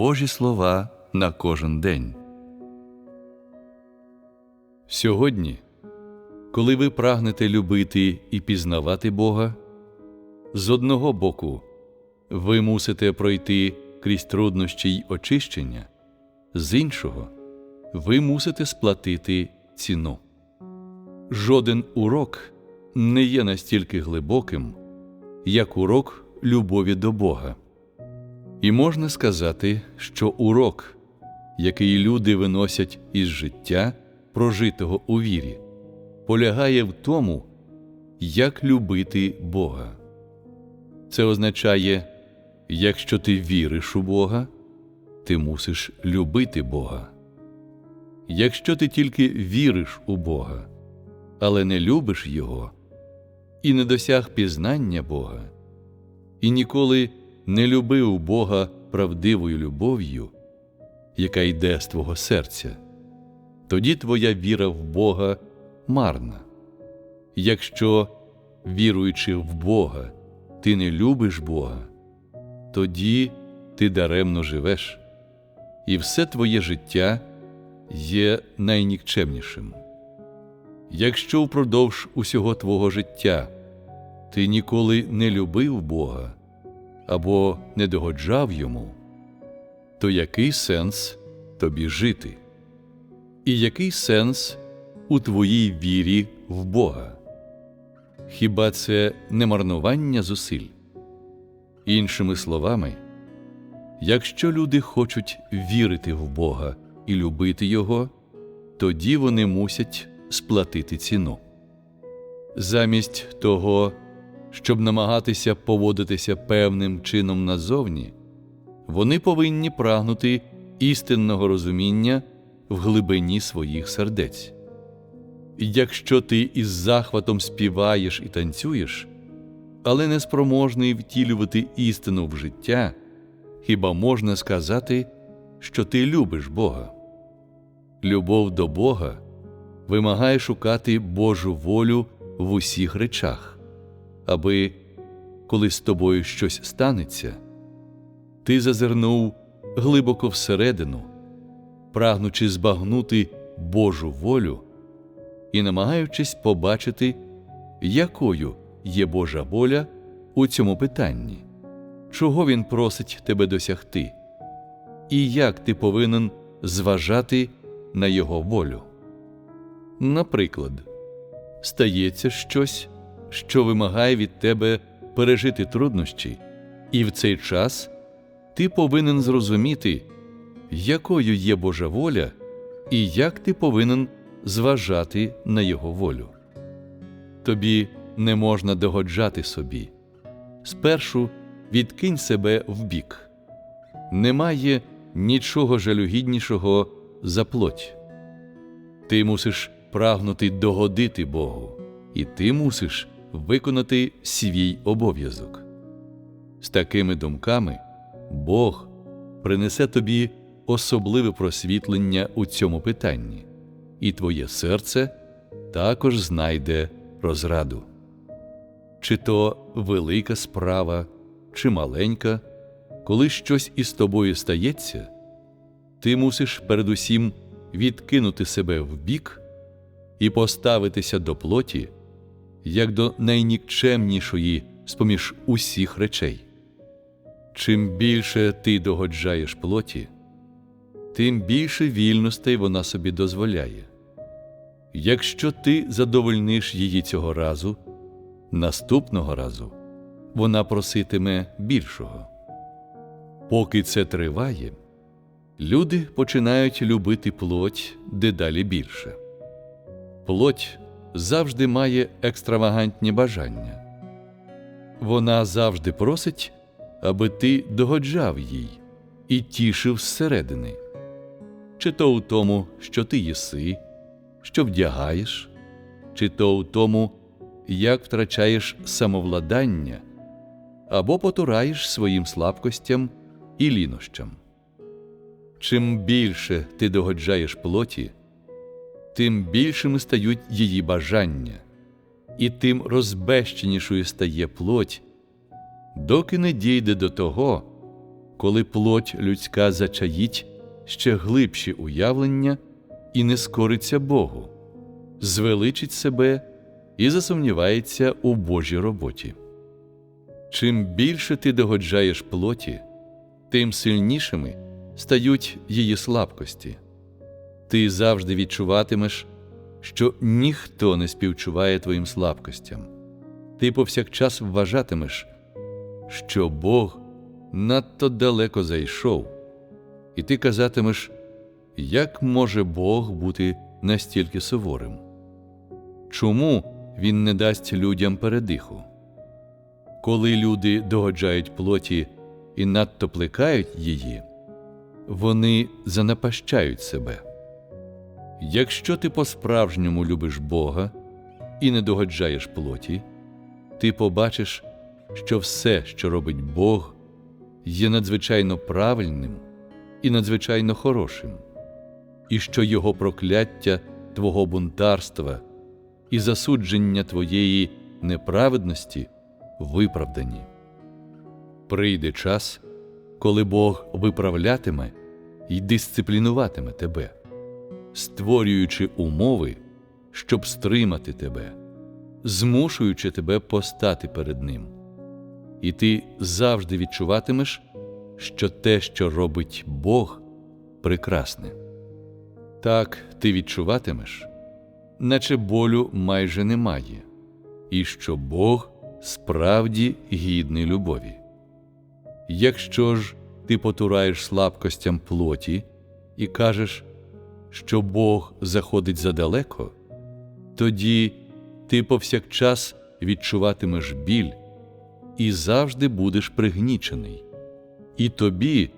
Божі слова на кожен день. Сьогодні, коли ви прагнете любити і пізнавати Бога, з одного боку ви мусите пройти крізь труднощі й очищення, з іншого ви мусите сплатити ціну. Жоден урок не є настільки глибоким, як урок любові до Бога. І можна сказати, що урок, який люди виносять із життя, прожитого у вірі, полягає в тому, як любити Бога. Це означає, якщо ти віриш у Бога, ти мусиш любити Бога. Якщо ти тільки віриш у Бога, але не любиш Його, і не досяг пізнання Бога, і ніколи не любив Бога правдивою любов'ю, яка йде з твого серця, тоді твоя віра в Бога марна. Якщо, віруючи в Бога, ти не любиш Бога, тоді ти даремно живеш, і все твоє життя є найнікчемнішим. Якщо впродовж усього твого життя ти ніколи не любив Бога або не догоджав йому, то який сенс тобі жити? І який сенс у твоїй вірі в Бога? Хіба це не марнування зусиль? Іншими словами, якщо люди хочуть вірити в Бога і любити Його, тоді вони мусять сплатити ціну. Замість того, щоб намагатися поводитися певним чином назовні, вони повинні прагнути істинного розуміння в глибині своїх сердець. Якщо ти із захватом співаєш і танцюєш, але не спроможний втілювати істину в життя, хіба можна сказати, що ти любиш Бога? Любов до Бога вимагає шукати Божу волю в усіх речах, аби, коли з тобою щось станеться, ти зазирнув глибоко всередину, прагнучи збагнути Божу волю і намагаючись побачити, якою є Божа воля у цьому питанні, чого Він просить тебе досягти, і як ти повинен зважати на Його волю. Наприклад, стається щось, що вимагає від тебе пережити труднощі, і в цей час ти повинен зрозуміти, якою є Божа воля і як ти повинен зважати на Його волю. Тобі не можна догоджати собі. Спершу відкинь себе вбік. Немає нічого жалюгіднішого за плоть. Ти мусиш прагнути догодити Богу, і ти мусиш виконати свій обов'язок. З такими думками Бог принесе тобі особливе просвітлення у цьому питанні, і твоє серце також знайде розраду. Чи то велика справа, чи маленька, коли щось із тобою стається, ти мусиш передусім відкинути себе вбік і поставитися до плоті, як до найнікчемнішої з поміж усіх речей. Чим більше ти догоджаєш плоті, тим більше вільностей вона собі дозволяє. Якщо ти задовольниш її цього разу, наступного разу вона проситиме більшого. Поки це триває, люди починають любити плоть дедалі більше. Плоть завжди має екстравагантні бажання. Вона завжди просить, аби ти догоджав їй і тішив зсередини, чи то у тому, що ти їси, що вдягаєш, чи то у тому, як втрачаєш самовладання або потураєш своїм слабкостям і лінощам. Чим більше ти догоджаєш плоті, тим більшими стають її бажання, і тим розбещенішою стає плоть, доки не дійде до того, коли плоть людська зачаїть ще глибші уявлення і не скориться Богу, звеличить себе і засумнівається у Божій роботі. Чим більше ти догоджаєш плоті, тим сильнішими стають її слабкості. Ти завжди відчуватимеш, що ніхто не співчуває твоїм слабкостям. Ти повсякчас вважатимеш, що Бог надто далеко зайшов, і ти казатимеш, як може Бог бути настільки суворим? Чому Він не дасть людям передиху? Коли люди догоджають плоті і надто плекають її, вони занапащають себе. Якщо ти по-справжньому любиш Бога і не догоджаєш плоті, ти побачиш, що все, що робить Бог, є надзвичайно правильним і надзвичайно хорошим, і що Його прокляття Твого бунтарства і засудження Твоєї неправедності виправдані. Прийде час, коли Бог виправлятиме і дисциплінуватиме тебе, створюючи умови, щоб стримати тебе, змушуючи тебе постати перед Ним. І ти завжди відчуватимеш, що те, що робить Бог, прекрасне. Так ти відчуватимеш, наче болю майже немає, і що Бог справді гідний любові. Якщо ж ти потураєш слабкостям плоті і кажеш, що Бог заходить задалеко, тоді ти повсякчас відчуватимеш біль і завжди будеш пригнічений, і тобі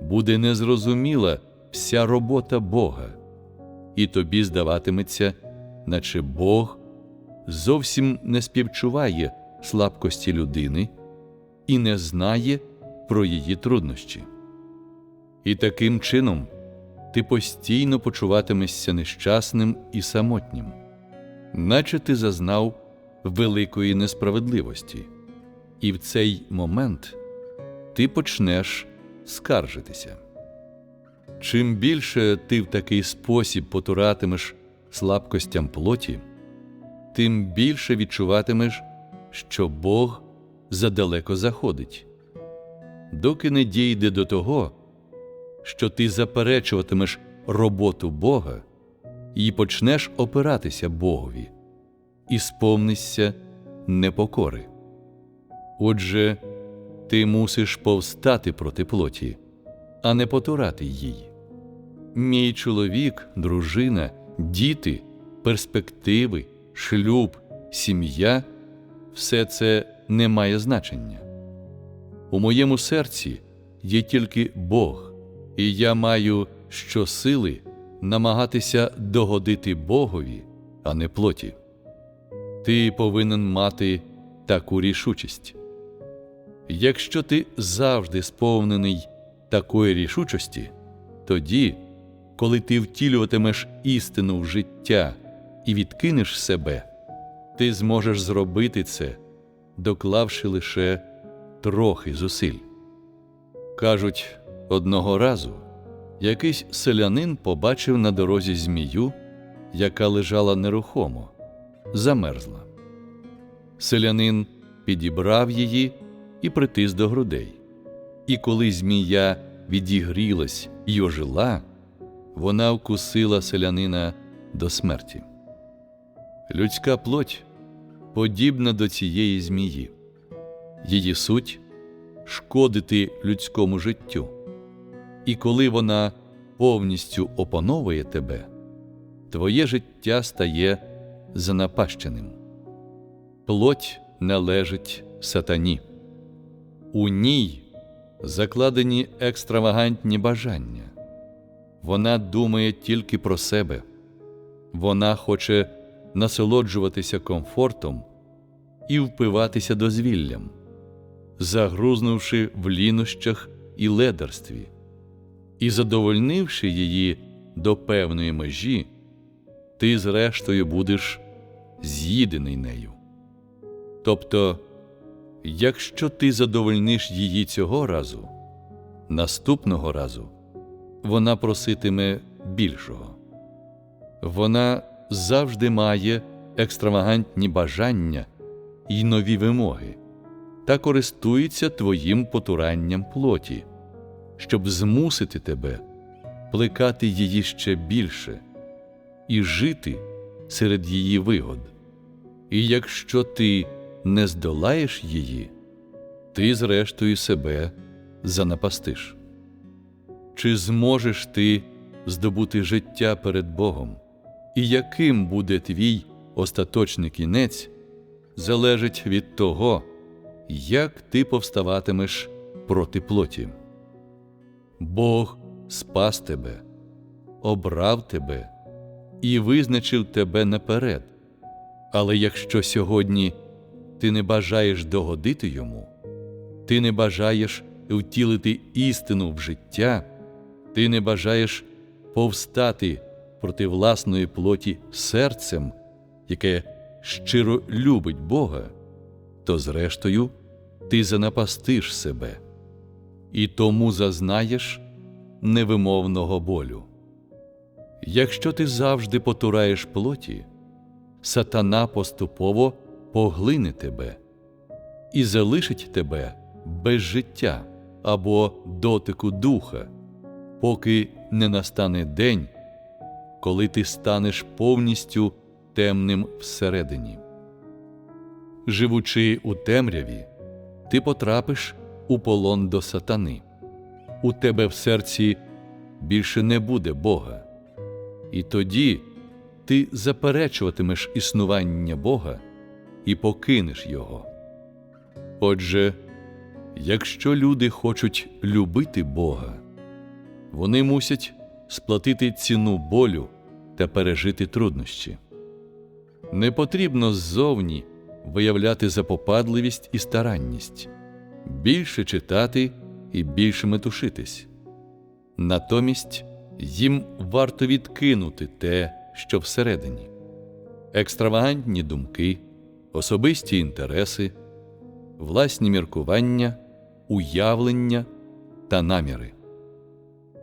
буде незрозуміла вся робота Бога, і тобі здаватиметься, наче Бог зовсім не співчуває слабкості людини і не знає про її труднощі. І таким чином ти постійно почуватимешся нещасним і самотнім, наче ти зазнав великої несправедливості, і в цей момент ти почнеш скаржитися. Чим більше ти в такий спосіб потуратимеш слабкостям плоті, тим більше відчуватимеш, що Бог задалеко заходить, доки не дійде до того, що ти заперечуватимеш роботу Бога і почнеш опиратися Богові, і сповнишся непокори. Отже, ти мусиш повстати проти плоті, а не потурати їй. Мій чоловік, дружина, діти, перспективи, шлюб, сім'я все це не має значення. У моєму серці є тільки Бог, і я маю щосили намагатися догодити Богові, а не плоті. Ти повинен мати таку рішучість. Якщо ти завжди сповнений такої рішучості, тоді, коли ти втілюватимеш істину в життя і відкинеш себе, ти зможеш зробити це, доклавши лише трохи зусиль. Кажуть, одного разу якийсь селянин побачив на дорозі змію, яка лежала нерухомо, замерзла. Селянин підібрав її і притис до грудей. І коли змія відігрілась і ожила, вона вкусила селянина до смерті. Людська плоть подібна до цієї змії, її суть шкодити людському життю. І коли вона повністю опановує тебе, твоє життя стає занапащеним. Плоть належить сатані, у ній закладені екстравагантні бажання. Вона думає тільки про себе, вона хоче насолоджуватися комфортом і впиватися дозвіллям, загрузнувши в лінощах і ледарстві, і задовольнивши її до певної межі, ти, зрештою, будеш з'їдений нею. Тобто, якщо ти задовольниш її цього разу, Наступного разу вона проситиме більшого. Вона завжди має екстравагантні бажання і нові вимоги та користується твоїм потуранням плоті, щоб змусити тебе плекати її ще більше і жити серед її вигод. І якщо ти не здолаєш її, ти зрештою себе занапастиш. Чи зможеш ти здобути життя перед Богом, і яким буде твій остаточний кінець, залежить від того, як ти повставатимеш проти плоті. Бог спас тебе, обрав тебе і визначив тебе наперед. Але якщо сьогодні ти не бажаєш догодити йому, ти не бажаєш втілити істину в життя, ти не бажаєш повстати проти власної плоті серцем, яке щиро любить Бога, то зрештою ти занапастиш себе і тому зазнаєш невимовного болю. Якщо ти завжди потураєш плоті, сатана поступово поглине тебе і залишить тебе без життя або дотику духа, поки не настане день, коли ти станеш повністю темним всередині. Живучи у темряві, ти потрапиш у полон до сатани. У тебе в серці більше не буде Бога. І тоді ти заперечуватимеш існування Бога і покинеш Його. Отже, якщо люди хочуть любити Бога, вони мусять сплатити ціну болю та пережити труднощі. Не потрібно ззовні виявляти запопадливість і старанність, більше читати і більше метушитись. Натомість їм варто відкинути те, що всередині, екстравагантні думки, особисті інтереси, власні міркування, уявлення та наміри.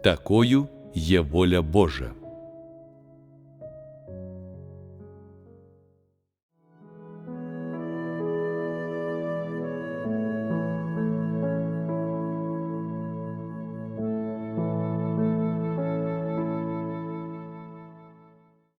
Такою є воля Божа.